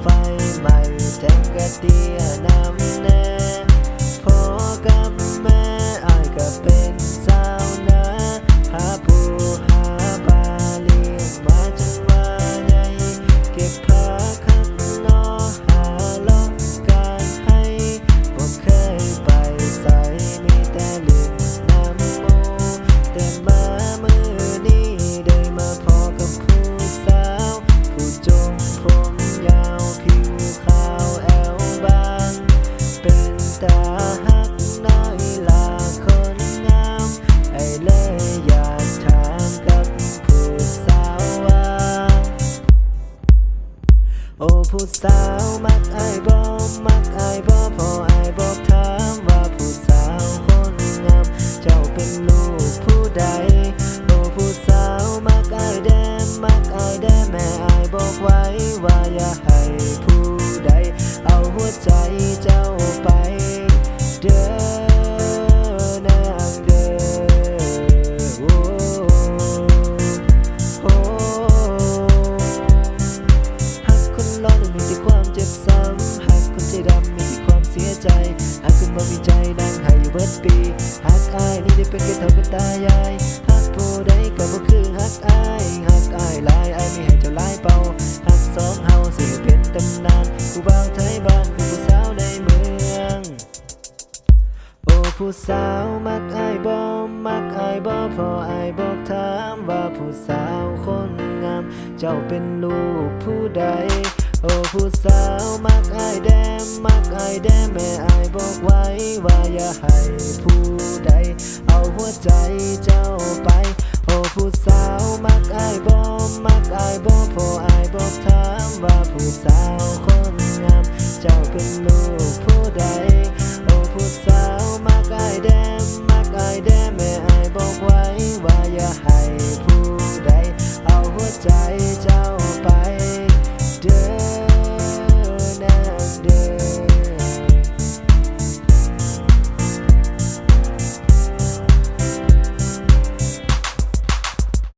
ไฟไหม้จักระเตียน้ำแน่พอกำ โอ้ผู้สาวมักอายบ่มักอายบ่พออายบอกถามว่าผู้สาวคนงามเจ้าเป็นลูกผู้ใดโอ้ผู้สาวมักอายแดมมักอายแดมแม่อายบอกไว้ว่าอย่าให้ผู้ใด เอาหัวใจเจ้าไป บ่มีใจนั่งให้อยู่เบิดปีหักอายนี่ได้เป็นแค่เท่าเป็นตายายหักผู้ใดก็บ่คือหักอายหักอายหลายอายไม่ให้เจ้าหลายเป่าหักสองเฮาสิเป็นตำนานผู้บ่าวไทยบ้านผู้สาวในเมืองโอ้ผู้สาวมักอายบ่มักอายบ่พออายบอกถามว่าผู้สาวคนงาม เจ้าเป็นลูกผู้ใดโอ้ผู้สาวมักอายแดมมักอายแดมแม่อายบอกไว้ ว่าอย่าให้ผู้ใด เอาหัวใจเจ้าไป โอ้ผู้สาวมักอายบ่มักอายบ่พออายบอกถามว่าผู้สาวคนงาม เจ้าเป็นลูกผู้ใด โอ้ผู้สาวมักอายแดมมักอายแดมแม่อายบอกว่า